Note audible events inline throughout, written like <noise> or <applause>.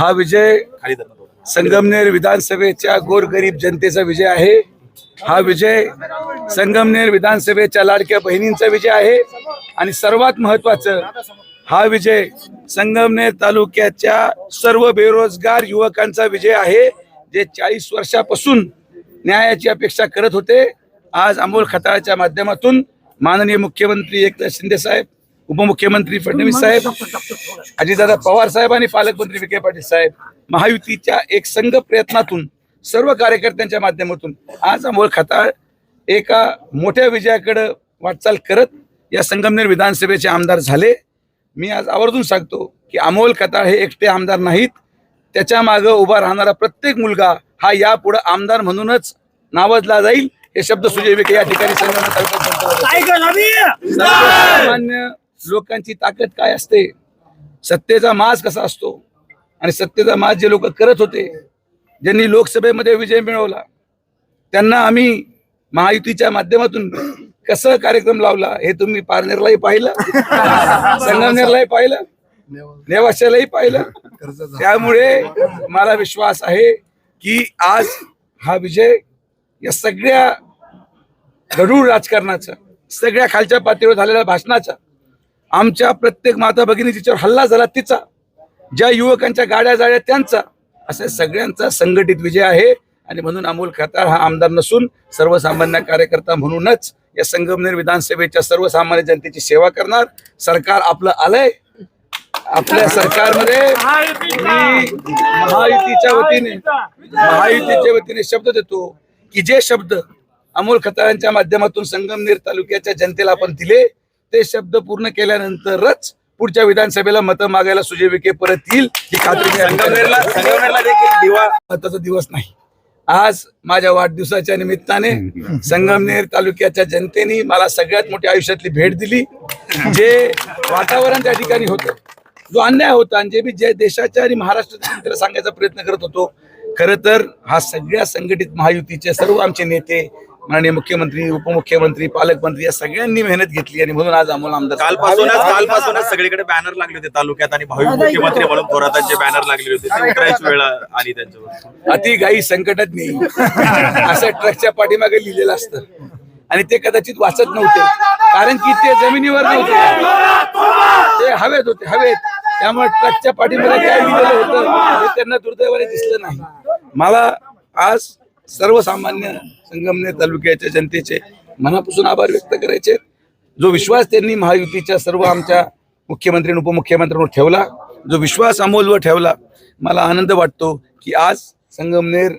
हा विजय संगमनेर विधानसभेच्या गोरगरीब जनतेचा विजय आहे. हा विजय संगमनेर विधानसभेच्या लाडक्या बहिणींचा विजय आहे. आणि सर्वात महत्वाचं हा विजय संगमनेर तालुक्याच्या सर्व बेरोजगार युवकांचा विजय आहे जे चाळीस वर्षापासून न्यायाची अपेक्षा करत होते. आज अमोल खताळच्या माध्यमातून माननीय मुख्यमंत्री एकनाथ शिंदे साहेब उपमुख्यमंत्री फडणवीस साहेब अजितदादा पवार साहेब आणि पालकमंत्री विखे पाटील साहेब महायुतीच्या एक संघ प्रयत्नातून सर्व कार्यकर्त्यांच्या माध्यमातून आज अमोल खताळ एका मोठ्या विजयाकडे वाटचाल करत या संगमनेर विधानसभेचे आमदार झाले. मी आज आवर्जून सांगतो की अमोल खताळ हे एकटे आमदार नाहीत. त्याच्या मागं उभा राहणारा प्रत्येक मुलगा हा यापुढे आमदार म्हणूनच नावाजला जाईल हे शब्द सुजय विखे या ठिकाणी संगमनेर तालुक्यात. लोकांची ताकद काय असते? सत्तेचा माज कसा असतो? आणि सत्तेचा माज जे लोक करत होते ज्यांनी लोकसभेमध्ये विजय मिळवला त्यांना आम्ही महायुतीच्या माध्यमातून कसं कार्यक्रम लावला हे तुम्ही पारनेरलाही पाहिलं <laughs> संगमनेरलाही पाहिलं नेवाशालाही पाहिलं. त्यामुळे मला विश्वास आहे की आज हा विजय या सगळ्या गढूळ राजकारणाचा सगळ्या खालच्या पातळीवर झालेल्या भाषणाचा आमच्या प्रत्येक माता भगिनी जिच्यावर हल्ला झाला तिचा. ज्या युवकांच्या गाड्या जाळ्या त्यांचा. असा सगळ्यांचा संघटित विजय आहे. आणि म्हणून अमोल खताळ हा आमदार नसून सर्वसामान्य कार्यकर्ता म्हणूनच या संगमनेर विधानसभेच्या सर्वसामान्य जनतेची सेवा करणार. सरकार आपलं आलंय. आपल्या सरकारमध्ये मी महायुतीच्या वतीने महायुतीच्या वतीने शब्द देतो की जे शब्द अमोल खताळांच्या माध्यमातून संगमनेर तालुक्याच्या जनतेला आपण दिले ते शब्द पूर्ण केल्यानंतरच पुढच्या विधानसभेला मतं मागायला सुजय विखे परत येईल ही खात्री दिवा महत्त्वाचा दिवस नाही. आज माझ्या वाढदिवसाच्या निमित्ताने संगमनेर तालुक्याच्या जनतेने मला सगळ्यात मोठी आयुष्यातली भेट दिली. जे वातावरण त्या ठिकाणी होतं जो अन्याय होता आणि जे मी जे देशाच्या आणि महाराष्ट्राच्या जनतेला सांगायचा प्रयत्न करत होतो खरं तर हा सगळ्या संघटित महायुतीचे सर्व आमचे नेते माननीय मुख्यमंत्री उपमुख्यमंत्री पालकमंत्री या सगळ्यांनी मेहनत घेतली आणि म्हणून आज आम्हाला आमदार कालपासूनच कालपासूनच सगळीकडे बॅनर लागले होते तालुक्यात आणि भावी मुख्यमंत्री म्हणून थोरातांचे बॅनर लागले होते. ते उतरायची वेळ आली त्यांच्यावर. अति गाई संकटात नाही असं ट्रकच्या पाठीमागे लिहिलेलं असतं. आणि ते कदाचित वाचत नव्हते. कारण की ते जमिनीवर नव्हते. ते हवेत होते हवेत. त्यामुळे ट्रकच्या पाठीमागे काय लिहिलेलं होतं हे त्यांना दुर्दैवाने दिसलं नाही. मला आज सर्वसामान्य संगमनेर तालुक्याच्या जनतेचे मनापासून आभार व्यक्त करायचे. जो विश्वास त्यांनी महायुतीच्या सर्व आमच्या मुख्यमंत्री आणि उपमुख्यमंत्र्यांवर ठेवला जो विश्वास अमोलवर ठेवला मला आनंद वाटतो की आज संगमनेर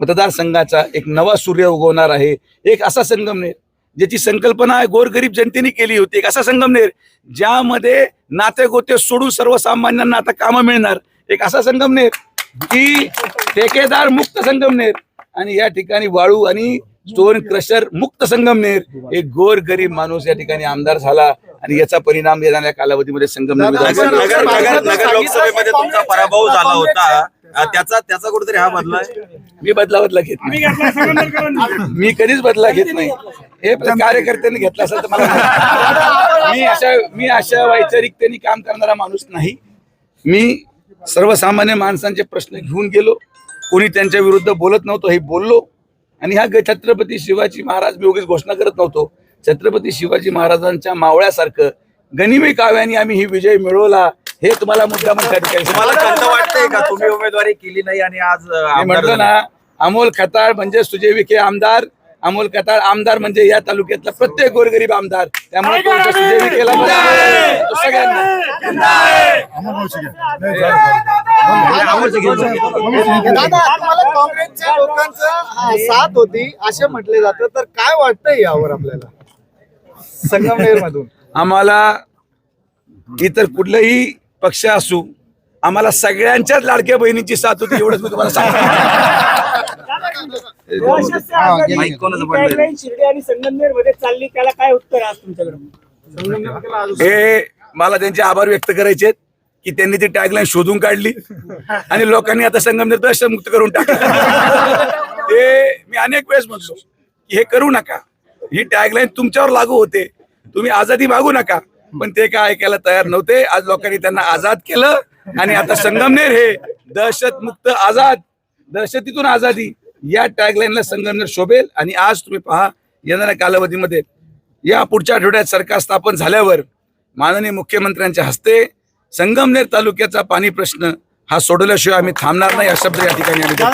मतदारसंघाचा एक नवा सूर्य उगवणार आहे. एक असा संगमनेर ज्याची संकल्पना गोरगरीब जनतेने केली होती. एक असा संगमनेर ज्यामध्ये नाते गोते सोडून सर्वसामान्यांना आता कामं मिळणार. एक असा संगमनेर की ठेकेदार मुक्त संगमनेर. आणि या ठिकाणी वाळू आणि स्टोन क्रशर मुक्त संगमनेर एक गोर गरीब माणूस या ठिकाणी आमदार झाला आणि याचा परिणाम येणाऱ्या कालावधीमध्ये संगमनेर नगर विधानसभेत नगर नगर नगर लोकसभेमध्ये तुमचा पराभव झाला होता. त्याचा त्याचा कुठेतरी हा बदला आहे? मी बदला बदला घेत नाही. मी कधीच बदला घेत नाही. हे कार्यकर्त्यांनी घेतला असेल तर मला. मी अशा मी अशा वैचारिकतेने काम करणारा माणूस नाही. मी सर्वसामान्य माणसांचे प्रश्न घेऊन गेलो. कोणी त्यांच्या विरुद्ध बोलत नव्हतो हे बोललो. आणि हा छत्रपती शिवाजी महाराज मी उगीच घोषणा करत नव्हतो. छत्रपती शिवाजी महाराजांच्या मावळ्यासारखं गनिमी काव्याने आम्ही ही विजय मिळवला हे तुम्हाला मुद्दा वाटतंय का? तुम्ही उमेदवारी केली नाही आणि आज म्हटलं? ना अमोल खताळ म्हणजे सुजय विखे आमदार अमोल खताळ आमदार म्हणजे या तालुक्यातला प्रत्येक गोरगरीब आमदार. त्यामुळे सुजय विखेला सगळ्यांना. दादा तुम्हाला काँग्रेसच्या लोकांचं साथ होती असे म्हटले जातं तर काय वाटतंय यावर आपल्याला? संगमनेर मधून आम्हाला इतर कुठलाही पक्ष असू आम्हाला सगळ्यांच्याच लाडक्या बहिणींची साथ होती एवढंच मी तुम्हाला सांगतो. माईक कोणाचं पडलंय? शिर्डी आणि संगमनेरमध्ये चालली त्याला काय उत्तर आहे आज तुमच्याकडे हे मला त्यांचे आभार व्यक्त करायचे आहेत. की त्यांनी ती टॅगलाईन शोधून काढली. आणि लोकांनी आता संगमनेर दहशतमुक्त करून टाकलं. ते मी अनेक वेळेस म्हणतो की हे करू नका. ही टॅगलाईन तुमच्यावर लागू होते. तुम्ही आझादी मागू नका. पण ते काय ऐकायला तयार नव्हते. आज लोकांनी त्यांना आझाद केलं. आणि आता संगमनेर हे दहशत मुक्त आझाद दहशतीतून आझादी या टॅगलाईनला संगमनेर शोभेल. आणि आज तुम्ही पहा येणाऱ्या कालावधीमध्ये या पुढच्या आठवड्यात सरकार स्थापन झाल्यावर माननीय मुख्यमंत्र्यांच्या हस्ते संगमनेर तालुक्याचा पाणी प्रश्न हा सोडवल्याशिवाय आम्ही थांबणार नाही हा शब्द या ठिकाणी आम्ही देतो.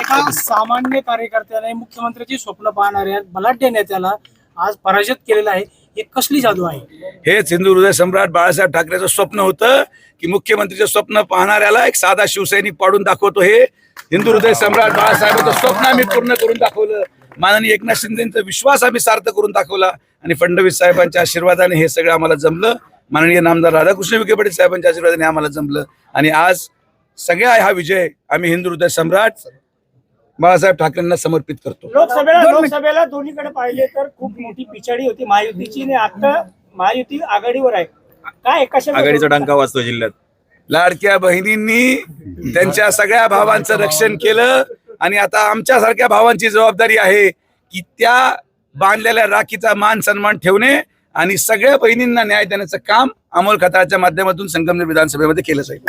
एका सामान्य कार्यकर्त्याने मुख्यमंत्र्याची स्वप्न पाहणाऱ्या बलाढ्य नेत्याला आज पराजित केलेलं आहे. ही कसली जादू आहे? हेच हिंदू हृदय सम्राट बाळासाहेब ठाकरेचं स्वप्न होतं की मुख्यमंत्रीचं स्वप्न पाहणाऱ्याला एक साधा शिवसैनिक पाडून दाखवतो हे. हिंदू हृदय सम्राट बाळासाहेबांचं स्वप्न आम्ही पूर्ण करून दाखवलं. माननीय एकनाथ शिंदेचा विश्वास आम्ही सार्थ करून दाखवला आणि फडणवीस साहेबांच्या आशीर्वादाने हे सगळं आम्हाला जमलं. माननीय नामदार राधाकृष्ण विखे पाटील साहेबांच्या आशीर्वादाने आम्हाला जमलं. आणि आज सगळ्या हा विजय आम्ही हिंदू हृदय सम्राट बाळासाहेब ठाकरेंना समर्पित करतो. लोकसभेला लोकसभेला दोन्हीकडे पाहिले तर खूप मोठी पिछाडी होती. महायुतीची आणि आता महायुती आघाडीवर आहे. काय कशा आघाडीचा डंका वाजतो जिल्ह्यात. लाडक्या बहिणींनी त्यांच्या सगळ्या भावांचं रक्षण केलं आणि आता आमच्यासारख्या भावांची जबाबदारी आहे की त्या बांधलेल्या राखीचा मान सन्मान ठेवणे आणि सगळ्या बहिणींना न्याय देण्याचं काम अमोल खताळच्या माध्यमातून संगमनेर विधानसभेमध्ये केलं जाईल.